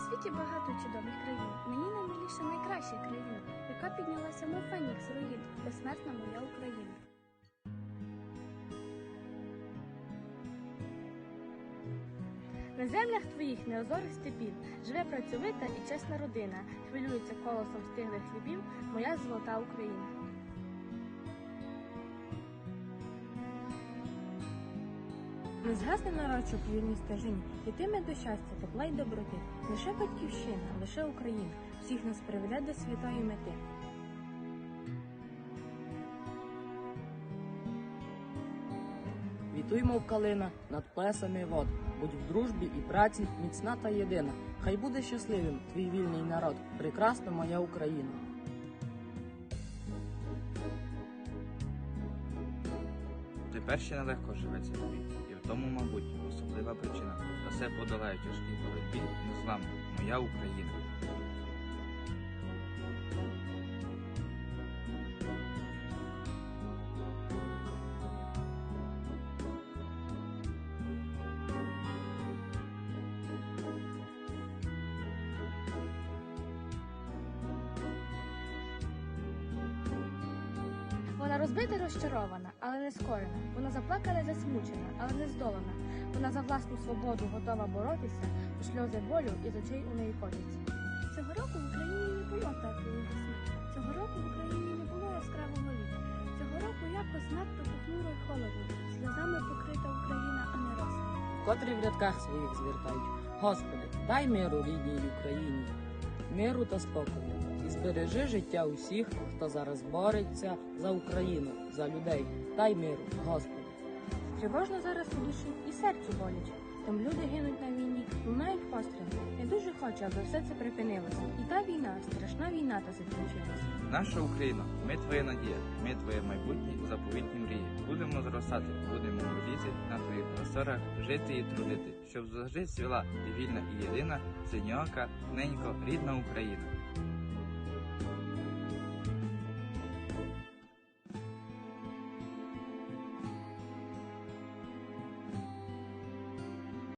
світі багато чудових країн. Мені наймиліша найкраща країна, яка піднялася мов фенікс з руїн, безсмертна моя Україна. На землях твоїх неозорих степів живе працьовита і чесна родина, хвилюється колосом стиглих хлібів, моя золота Україна. Не згасне нарочок в вільній стежині, йтиме до щастя, тепла й доброти. Лише батьківщина, лише Україна всіх нас приведе до святої мети. Вітуймо в калина над плесами вод, будь в дружбі і праці міцна та єдина. Хай буде щасливим твій вільний народ, прекрасна моя Україна. Тепер ще нелегко живеться тобі, і в тому, мабуть, особлива причина. Та все подолає тяжкій боротьбі, незламна, моя Україна. Розбита розчарована, але не скорена. Вона заплакана і засмучена, але не здолана. Вона за власну свободу готова боротися, у сльози болю із очей у неї котяться. Цього року в Україні не було теплої весни. Цього року в Україні не було яскравого літа. Цього року якось надто похмуро й холодно. Сльозами покрита Україна, а не роса. Котрі в рядках своїх звертають. Господи, дай миру рідній Україні, миру та спокою. І збережи життя усіх, хто зараз бореться за Україну, за людей. Дай миру, Господи. Тривожно зараз у душі і серцю боляче. Там люди гинуть на війні, лунають постріли. Я дуже хочу, аби все це припинилося. І та війна, страшна війна та закінчилася. Наша Україна, ми твоя надія, ми твоє майбутнє заповітні мрії. Будемо зростати, будемо воліти на твоїх просторах, жити і трудити, щоб завжди свіла вільна і єдина, синьока, ненько, рідна Україна.